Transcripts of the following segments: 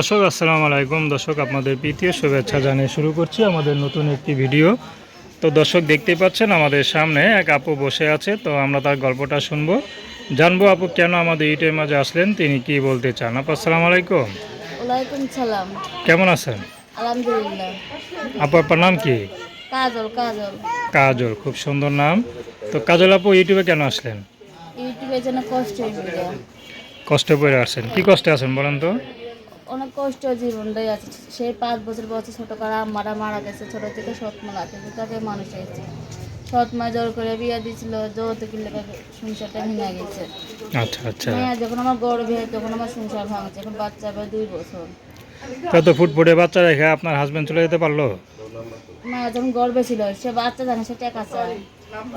দর্শক আসসালামু আলাইকুম। দর্শক আপনাদের প্রীতীয় শুভেচ্ছা জানিয়ে শুরু করছি আমাদের নতুন একটি ভিডিও। তো দর্শক দেখতেই পাচ্ছেন আমাদের সামনে এক আপু বসে আছে। তো আমরা তার গল্পটা শুনব। জানব আপু কেন আমাদের ইউটিউবের মাঝে আসলেন? তিনি কি বলতে চান? আপু আসসালামু আলাইকুম। ওয়ালাইকুম সালাম। কেমন আছেন? আলহামদুলিল্লাহ। আপু আপনার নাম কি? কাজল কাজল। কাজল খুব সুন্দর নাম। তো কাজল আপু ইউটিউবে কেন আসলেন? ইউটিউবের জন্য কষ্ট কষ্টে পড়ে আসছেন কি কষ্টে আছেন বলেন তো? অনেক কষ্ট জীবনটাই আছে। সেই পাঁচ বছর বছর ছোট করা মারা মারা গেছে ছোট থেকে সৎমা লাগে তাকে মানুষ হয়েছে সৎমা জোর করে বিয়ে দিয়েছিল যৌতুক লেগে সংসারটা ভেঙে গেছে। আচ্ছা আচ্ছা। মেয়ে যখন আমার গর্বে তখন আমার সংসার ভাঙছে এখন বাচ্চা হবে দুই বছর। কত ফুটফুটে বাচ্চা রেখে আপনার হাজবেন্ড চলে যেতে পারল? মায়া যখন গর্বে ছিল সে বাচ্চা জানে সে টাকা চায়।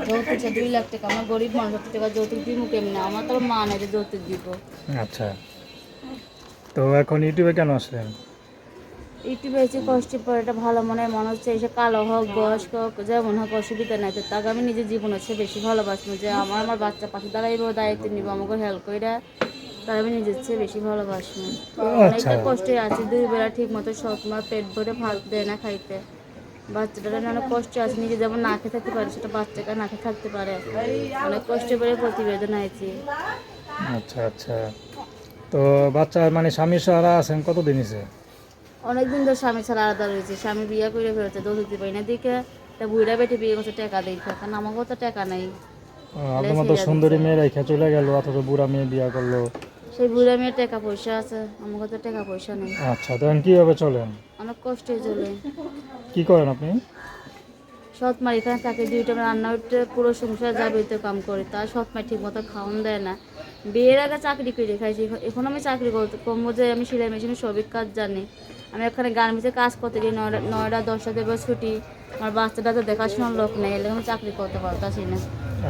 যৌতুক সে দুই লাখ টাকা। আমার গরিব মানুষ টাকা যৌতুক দিব কেমনি? আমার তো মা নেই যৌতুক দিব। আচ্ছা। তো এখন ইউটিউবে কেন আসলেন? ইউটিউবে এসে কষ্টের পর একটা ভালো মনে মানুষ চাই সে কালো হোক বয়স্ক হোক যেমন হোক অসুবিধা নাই। তো তাকে আমি নিজের জীবন হচ্ছে বেশি ভালোবাসবো যে আমার আমার বাচ্চা পাশে দাঁড়াইব দায়িত্ব নিব আমাকে হেল্প করে তার আমি নিজের চেয়ে বেশি ভালোবাসবো আচ্ছা। অনেকটা কষ্টে আছি দুই বেলা ঠিক মতো সব মার পেট ভরে ভাত দেয় না খাইতে। বাচ্চাটা অনেক কষ্ট আছে নিজে যেমন না খেয়ে থাকতে পারে সেটা বাচ্চাকে না খেয়ে থাকতে পারে। অনেক কষ্ট করে প্রতিবেদন আইছি। আচ্ছা আচ্ছা। তো বাচ্চা মানে স্বামী সারা আছেন কতদিন হয়েছে অনেকদিন ধরে স্বামী ছাড়া আলাদা রয়েছে। স্বামী বিয়ে করে ফেলেছে দোষ দিতে পারি না। দিকে তা বুড়া বেটে বিয়ে করছে টাকা দিই কারণ আমাকেও তো টাকা নেই। আপনার মতো সুন্দরী মেয়ে রেখে চলে গেল অথচ বুড়া মেয়ে বিয়ে করল। সেই বুড়া মেয়ের টাকা পয়সা আছে আমাকে তো টাকা পয়সা নেই। আচ্ছা তো এখন কীভাবে চলেন? অনেক কষ্টে চলে। কি করেন আপনি? সৎ মা এখানে থাকে দুইটা রান্না উঠতে পুরো সংসার যাবে তো কাম করে তার সৎ মা ঠিক মতো খাওয়ান দেয় না। বিয়ের আগে চাকরি করে খাইছি এখন- আমি চাকরি করতে কমবো যে আমি সেলাই মেশিনে সবই কাজ জানি। আমি এখানে গার্মেন্টসে কাজ করতে গিয়ে নয়টা নয়টা দশটা দেবে ছুটি। আমার বাচ্চাটা তো দেখাশোনার লোক নেই এলে আমি চাকরি করতে পারতাছি না।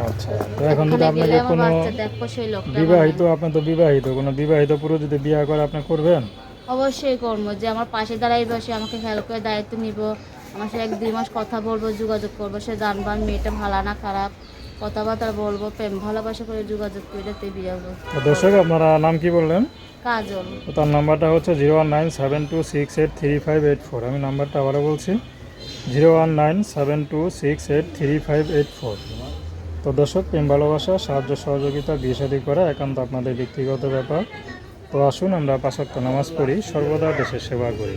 আচ্ছা এখন যদি আপনাকে আমার কোনো সেই লোকটা বিবাহিত আপনি তো বিবাহিত কোনো বিবাহিত পুরো যদি বিয়ে করে আপনি করবেন? অবশ্যই করব যে আমার পাশে দাঁড়াই বসে আমাকে হেল্প করে দায়িত্ব নিব। আমার সাথে এক দুই মাস কথা বলব যোগাযোগ করব। সে জানব আমি মেয়েটা ভালো না খারাপ। কথাবার্তা বলব প্রেম ভালোবাসা করে যোগাযোগ করে তে বিয়ে হব দর্শক আপনারা নাম কি বললেন? কাজল। তার নাম্বারটা হচ্ছে zero one nine seven two six eight three five eight four. আমি নাম্বারটা আবারও বলছি zero one nine seven two six eight three five eight four. তো দর্শক প্রেম ভালোবাসা সাহায্য সহযোগিতা বিয়ে শাদী করা একান্ত আপনাদের ব্যক্তিগত ব্যাপার। তো আসুন আমরা পাঁচক্ত নামাজ পড়ি সর্বদা দেশের সেবা করি।